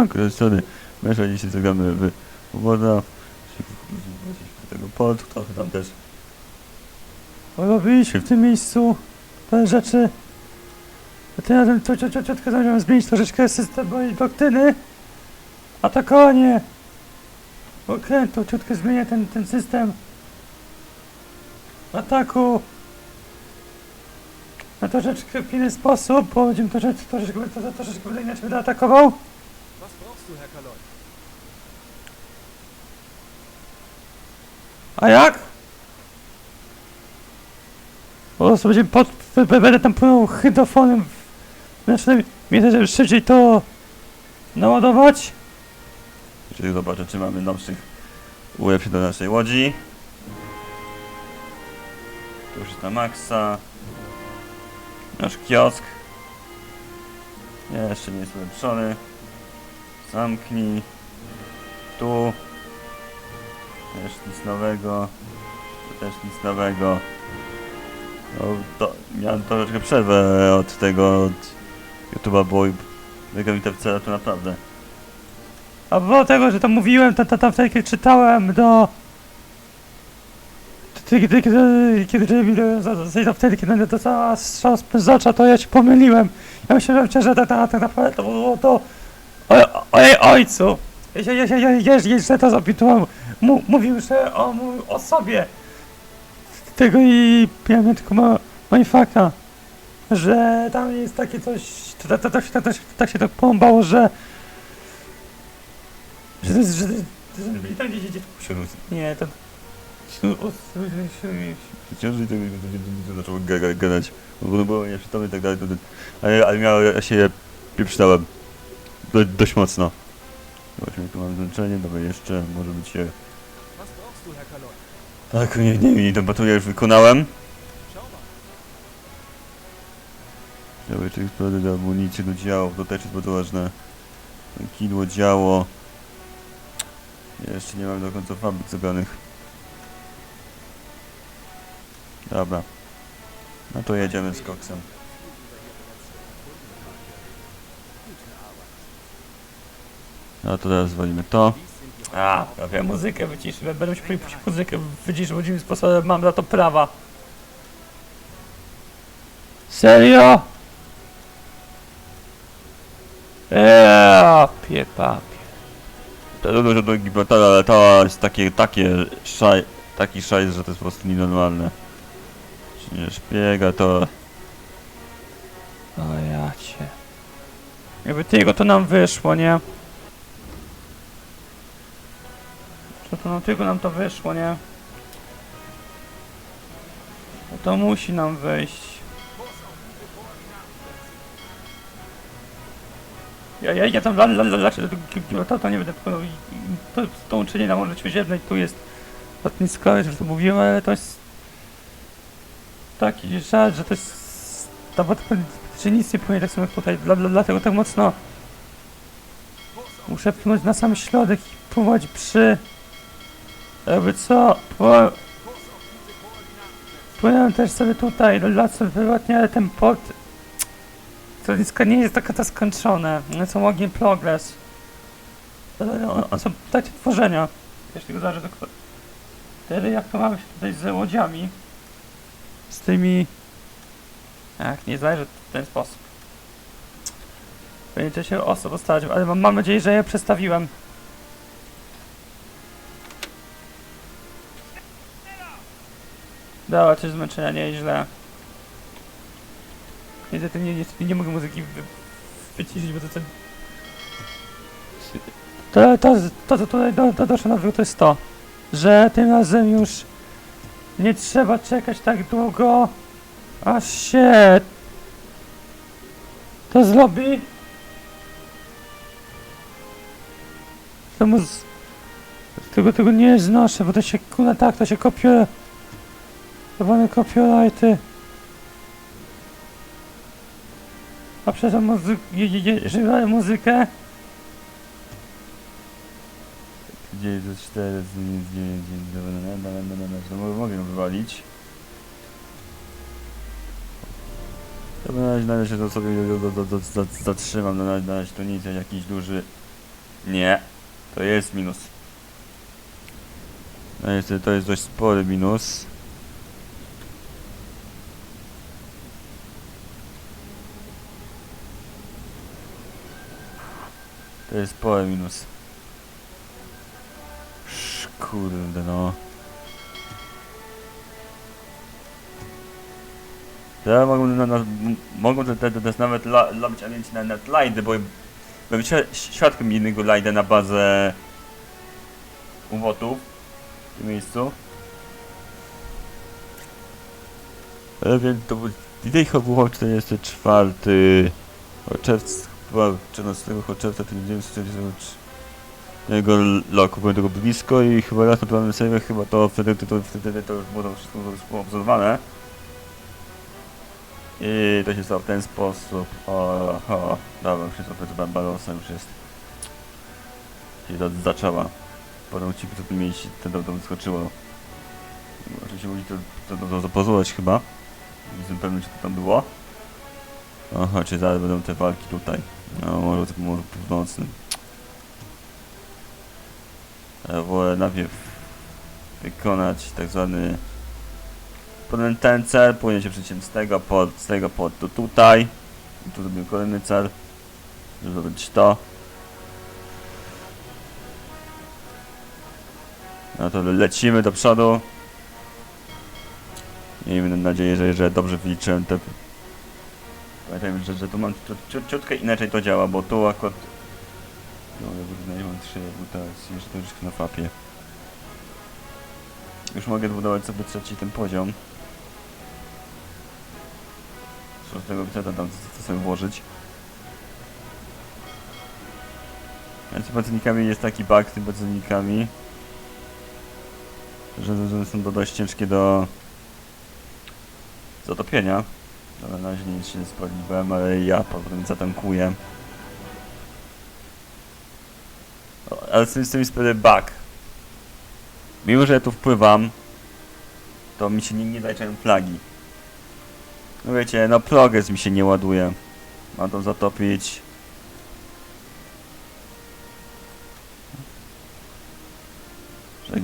Siemanko, z tej strony Mesza, dzisiaj zagramy w Woda. tego pod, trochę tam też. Robiliśmy w tym miejscu te rzeczy. A tym razem cio- ciotkę zamierzam zmienić troszeczkę system mojej doktryny. Atakowanie! Okrętu, ciotkę zmienię ten, ten system ataku na troszeczkę w inny sposób, bo będziemy troszeczkę, troszeczkę, troszeczkę, troszeczkę inaczej będę atakował. Du, Herr? A jak? Po prostu będziemy pod, będę tam płynął hydrofonem, znaczy myślę, żeby szybciej to naładować. Czyli zobaczę, czy mamy nowszych ulepszeń do naszej łodzi. Tu już jest na maksa. Nasz kiosk. Jeszcze nie jest ulepszony. Zamknij. Tu. Też nic nowego. Tu też nic nowego. No, to, miałem troszeczkę przerwę od tego, od YouTube'a, bo mega mi wcale to naprawdę. A było tego, że to mówiłem, to, to wtedy kiedy czytałem do... Kiedy, kiedy, kiedy, kiedy wtedy, kiedy dostała strzał spędzacza, to ja się pomyliłem. Ja myślałem, że tak, tak naprawdę to było to... O, o jej ojcu! Ja, ja, ja, ja, ja, jeszcze to zapytałem. Mu, mówił, że o, mówił o sobie. Tego i ja tylko ma, faka, że tam jest takie coś, to, to, to, to, się- to, to, się- tak się tak porąbało, że że to jest, że to jest, że byli tam gdzie dzieci Nie, to tego to zaczęło ga- gadać, bo było nieprzytomny i tak dalej, to- to- ale, ale ja się pieprztałem do, dość mocno. Zobaczmy, tu mam zmęczenie, dobra, jeszcze może być się... Tak, nie, nie, nie, tą baterię już wykonałem. Dobra, czy eksploduj do amunicji, do działo, to też jest bardzo ważne. Kidło, działo. Jeszcze nie mam do końca fabryk zebranych. Dobra. No to jedziemy z koksem. No to teraz zwolimy to. A, prawie muzykę wyciszę. Będę musiał puścić muzykę wyciszę, bo dziwnym sposobem mam za to prawa. Serio? Eee, pie papie. To dobrze, że do Gibraltara, ale to jest takie, takie szaj, taki szajs, że to jest po prostu nienormalne. Czy nie szpiega, to... O ja cię. Jakby tego to nam wyszło, nie? To to no tylko nam to wyszło, nie? No to musi nam wyjść. Ja, ja, ja tam się do Gibraltaru to nie będę i To, to łączenie na Morze Śródziemnej tu jest lotnisko, że to mówiłem, ale to jest taki żal, że to jest ta woda że nic nie płynie tak samo jak tutaj, dla, dla, dlatego tak mocno muszę płynąć na sam środek i pływać przy jakby co, pły... płynąłem też sobie tutaj, dla sobie prywatnie, ale ten port Lotnisko nie jest do końca skończone. One są in progress. One one są w trakcie tworzenia. Wiesz, tylko zależy do. Wtedy jak to mamy się tutaj z łodziami, z tymi... Ach, nie zależy w ten sposób. Będzie się osób ustalić, ale mam, mam nadzieję, że je przestawiłem. Dobra, coś zmęczenia, nieźle. Niestety nie, niestety nie mogę muzyki wy, wyciszyć, bo to ten... To, to, to, to tutaj do, do, doszło nowego to jest to, że tym razem już nie trzeba czekać tak długo, aż się to zrobi. To mu z... Tego, tego nie znoszę, bo to się, kurwa, tak, to się kopiuje. Czerwone copyrighty. A przez tą muzykę, muzykę... 9, 4, 9, 9, 9, mogę ją wywalić. To na razie, na razie to sobie zatrzymam, na razie, na razie to jest jakiś duży Nie, to jest minus. No jest, to jest dość spory minus. To jest spory minus. Sz, Kurde no. Ja mogą, na, na, mogą te, te, te, nawet la, robić alienci na net lajdy, bo świ- świadkiem innego lajda na bazę uwotów w tym miejscu. Ale więc to był był 44 czerwca, chyba 14 czerwca 1943 roku, byłem tego blisko i chyba raz na pewnym serwie chyba to wtedy, to, wtedy to już było wszystko już obserwowane. I to się stało w ten sposób. O, o dobra, wszystko to Barbarossa już jest. Się to zaczęła. Potem ci to, to, to wyskoczyło. Oczywiście musi to, to, to, zapozować chyba. Jestem pewny, czy to tam było. Aha, czy zaraz będą te walki tutaj. No, może, może północnym. E, Wolę najpierw wykonać tak zwany Potem ten cel płynie się przeciw z tego pod, z tego pod do tutaj. I tu zrobimy kolejny cel. Żeby zrobić to. No to lecimy do przodu. Miejmy nadzieję, że, że dobrze wyliczyłem te... Pamiętajmy, że, że tu mam ciut, ciut, ciutkę inaczej to działa, bo tu akurat... No, ja nie mam trzy mutacje, jeszcze to już na fapie. Już mogę zbudować sobie trzeci ten poziom. Szóstego biceta tam chcę sobie włożyć. A z jest taki bug z tymi pacynikami, że, że są to dość ciężkie do zatopienia. Ale na razie nic się nie spaliłem, ale ja potem zatankuję. O, Ale z tym, z tym bug. Mimo, że ja tu wpływam, to mi się nie, nie zaliczają flagi. No wiecie, no progres mi się nie ładuje. Mam to zatopić.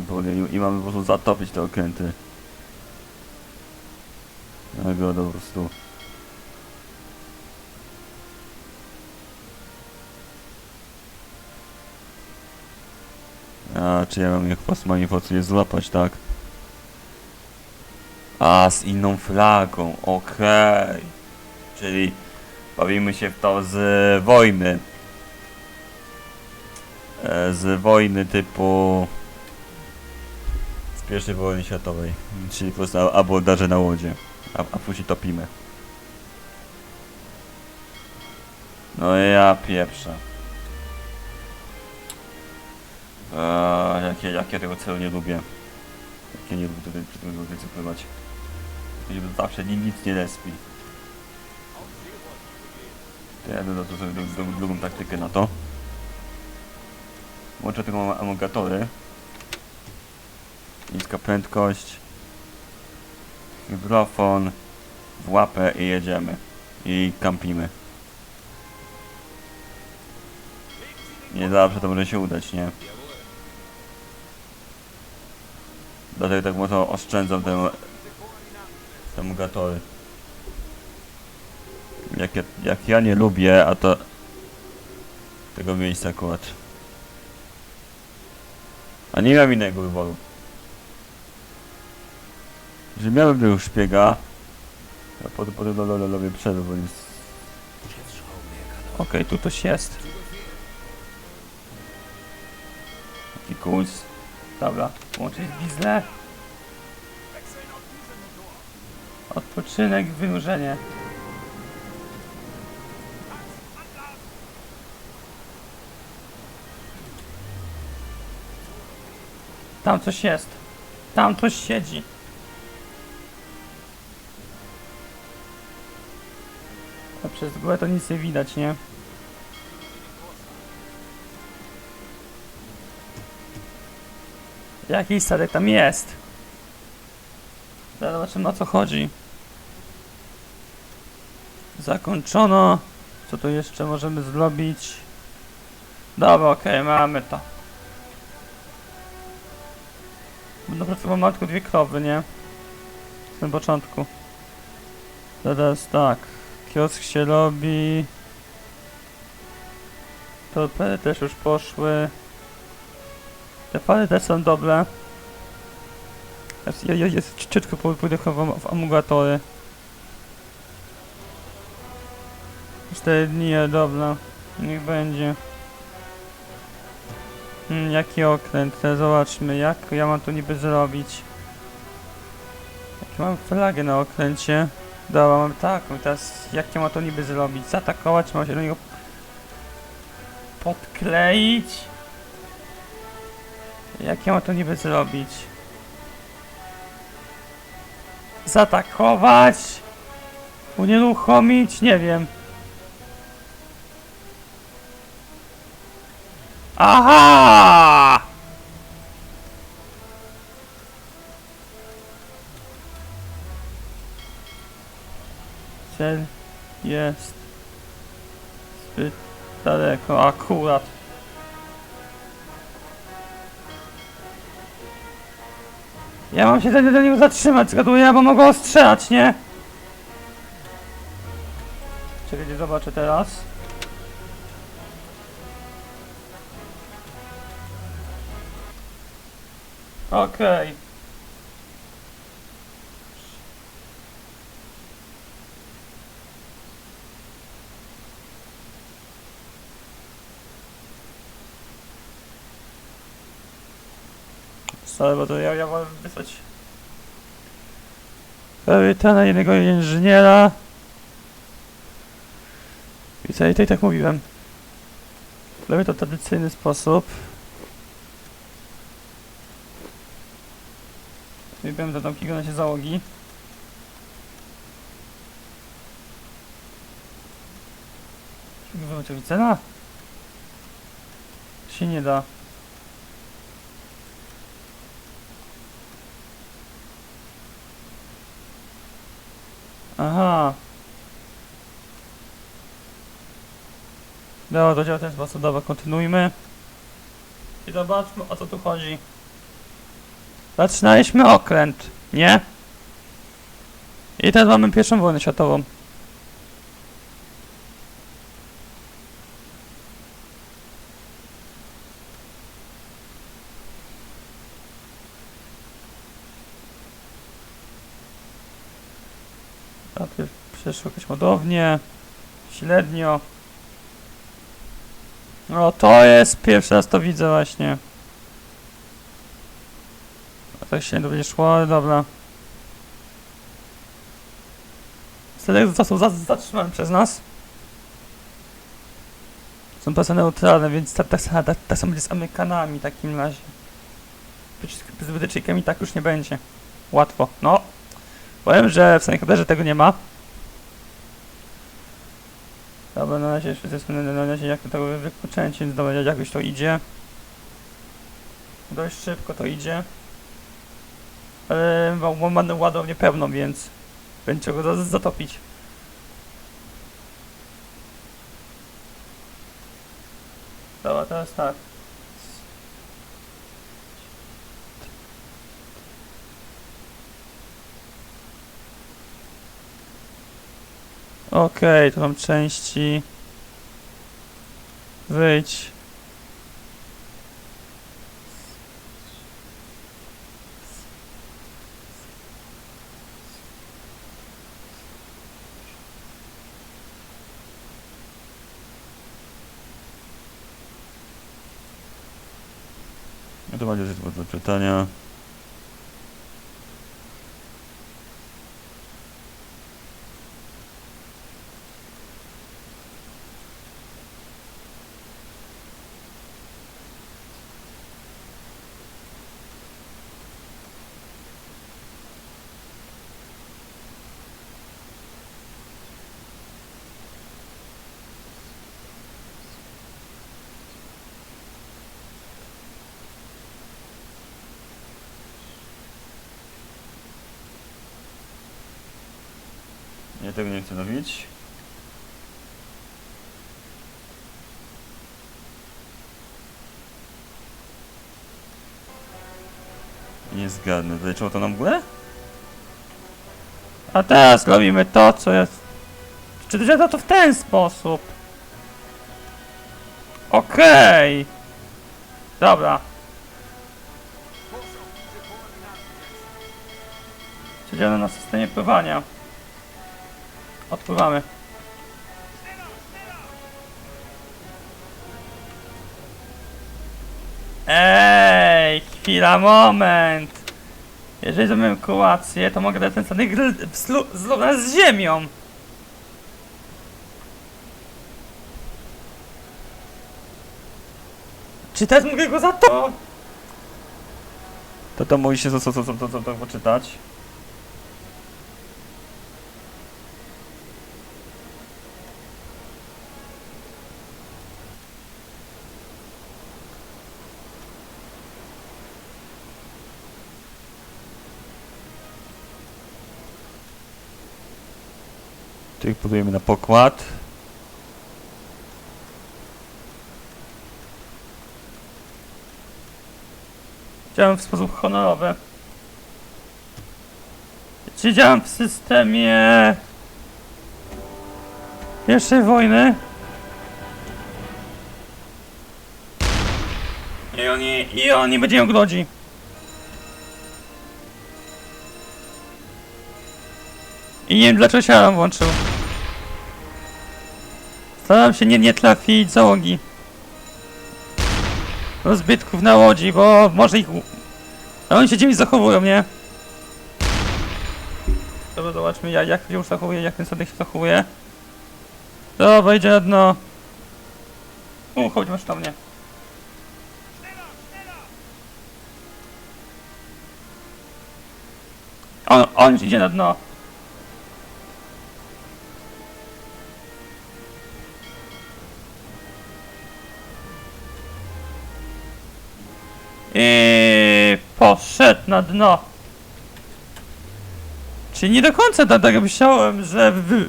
Powiem, i mamy po prostu zatopić te okręty. Po prostu. A, czy ja mam jak pas manifestuje złapać, tak? A, z inną flagą, okej. Czyli bawimy się w to z wojny. E, Z wojny typu... Z pierwszej wojny światowej. Czyli po prostu abordaże na łodzie. A, a później topimy. No ja pieprzę. Eee, jak, ja, jak ja tego celu nie lubię. Jak ja nie lubię tego, przy tym więcej pływać. Zawsze ni- nic nie respi. To ja dodam drugą, drugą, taktykę na to. Łączę tylko amogatory. Niska prędkość. Mikrofon. W łapę i jedziemy. I kampimy. Nie zawsze to może się udać, nie? Dlatego tak mocno oszczędzam te, te mugatory. Jak ja, jak ja nie lubię, a to tego miejsca akurat. A nie mam innego wyboru. Że miałem tego szpiega, a potem potem lo- lo- lo- robię przerwę, bo jest... Okej, tu coś jest. Taki kuc. Dobra, łączyć wiznę. Odpoczynek, wynurzenie. Tam coś jest. Tam coś siedzi. Przez mgłę to nic nie widać, nie? Jakiś statek tam jest. Zaraz zobaczymy o co chodzi. Zakończono. Co tu jeszcze możemy zrobić? Dobra, okej, mamy to. Będę pracował mam tylko dwie krowy, nie? Tym początku. Teraz tak. Kiosk się robi. Torpedy też już poszły. Te fale też są dobre. Ja, ja, jest ciutko pó- pójdę w, amugatory. Cztery dni, ale dobra. Niech będzie. Hmm, jaki okręt? Teraz zobaczmy, jak ja mam to niby zrobić. Jak mam flagę na okręcie? Dobra, mam taką. Teraz jak ja mam to niby zrobić? Zaatakować? Mam się do niego podkleić? Jak ja mam to niby zrobić? Zaatakować? Unieruchomić? Nie wiem. Aha! Cel jest zbyt daleko, akurat. Ja mam się do, niego zatrzymać, zgaduję, bo mogę ostrzelać, nie? Czekajcie, zobaczę teraz. Okej. Sorry, bo to ja, ja wolę wysłać kapitana jednego inżyniera. I co, i tak mówiłem. Robię to w tradycyjny sposób. Wybiłem do domkiego na się załogi. Wyłączyć cena? Się nie da. Aha. Dobra, to działa ten sposób. Dobra, kontynuujmy. I zobaczmy o co tu chodzi. Zaczynaliśmy okręt, nie? I teraz mamy pierwszą wojnę światową. Najpierw przeszukać ładownię. Średnio. No to jest pierwszy raz to widzę właśnie. A tak się nie będzie szło, ale dobra. Statek został za- zatrzymany przez nas. Są pasy neutralne, więc tak, tak, tak, tak, tak samo będzie z Amerykanami w takim razie. Z Brytyjczykami tak już nie będzie. Łatwo. No. Powiem, że w Senhederze tego nie ma. Dobra, na razie jeszcze jesteśmy na, razie jak to tego wykluczęcie, więc dobra, jakoś to idzie. Dość szybko to idzie. Ale ma- mamy ładownię pełną, więc będzie go za- zatopić. Dobra, teraz tak. Okej, to mam części. Wyjdź. To będzie do pytania. Ja tego nie chcę robić. Nie zgadnę, zaliczyło to na mgłę? A teraz robimy to, co jest... Czy to to w ten sposób? Okej! Okay. Dobra. Przedzielone na systemie pływania. Odpływamy. Ej, chwila, moment. Jeżeli zrobimy kolację, to mogę dać ten samý grill zrównać z ziemią. Czy teraz mogę go za to? To to mówi się co, co, co, co, co, co poczytać. Tu ich budujemy na pokład. Działam w sposób honorowy. Czy działam w systemie pierwszej wojny? I oni, i oni będą grodzi. I nie wiem dlaczego się włączył. Staram się nie, nie trafić załogi. Rozbytków na łodzi, bo może ich... A oni się dziwnie zachowują, nie? Dobra, zobaczmy jak, jak się zachowuje, jak ten sadek się zachowuje. Dobra, idzie na dno. U, chodź, masz tam mnie. On, on już idzie na dno. I poszedł na dno. Czyli nie do końca tak, tak myślałem, że wy...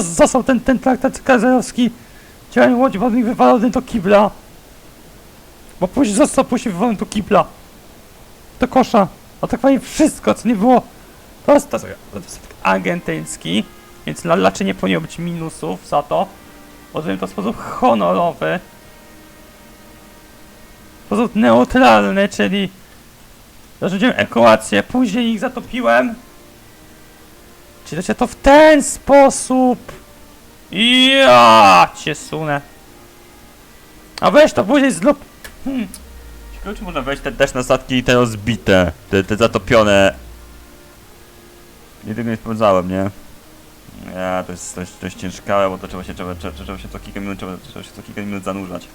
został ten, ten traktat kazarowski działanie łodzi wodnej wywalony do kibla. Bo później został później wywalony do kibla. Do kosza. A tak fajnie wszystko, co nie było. To jest, to agentyński, więc raczej nie powinno być minusów za to. Rozumiem to w sposób honorowy sposób neutralny, czyli zarzuciłem ekolację, później ich zatopiłem. Czyli to się to w ten sposób. Ja cię sunę. A weź to później zrób. Hmm. Ciekawe, czy można wejść te, też na statki te rozbite, te, te zatopione. Nie tego nie sprawdzałem, nie? Ja, to jest dość, dość ciężkawe, bo to trzeba się, trzeba, trzeba, trzeba się co kilka minut, trzeba, trzeba się co kilka minut zanurzać.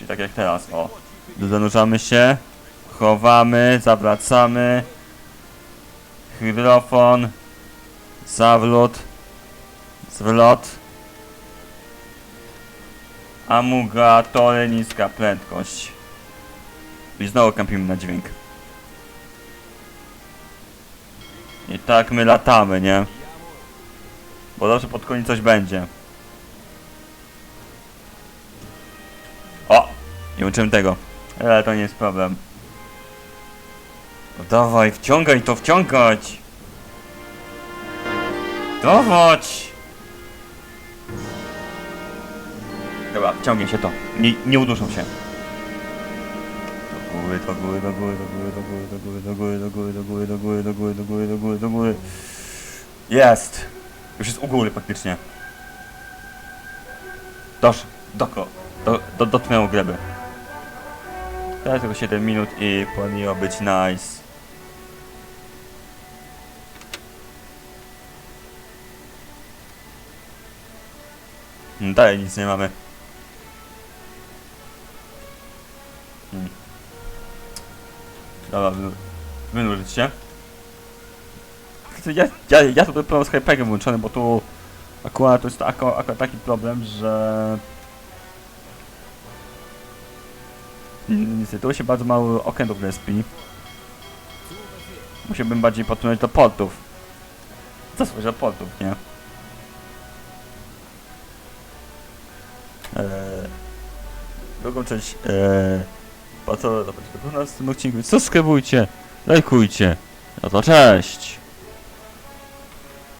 Czyli tak jak teraz, o. Zanurzamy się, chowamy, zawracamy. Hydrofon, zawrót, zwrot. Amugatory, niska prędkość. I znowu kampimy na dźwięk. I tak my latamy, nie? Bo zawsze pod koniec coś będzie. Nie uczyłem tego. Ale to nie jest problem. No dawaj, wciągaj to, wciągać! Dawać! Dobra, wciągnie się to. Nie, nie uduszą się. Do góry, do góry, do góry, do góry, do góry, do góry, do góry, do góry, do góry, do góry, do góry, do góry, do góry, do góry. Jest! Już jest u góry praktycznie. Dosz, doko, do, do, dotknęło gleby. Teraz tylko 7 minut i powinno być nice. Hmm, Dalej nic nie mamy. Hmm. Dobra, wynu- wynurzyć się. Ja, ja, ja tutaj problem z hyperem włączony, bo tu akurat to jest akurat taki problem, że Tu się bardzo mało okrętów respi. Musiałbym bardziej podpłynąć do portów. Co słyszę do portów, nie? Eee, drugą część eee, Po co było na następnym odcinku, więc subskrybujcie, lajkujcie. No to cześć!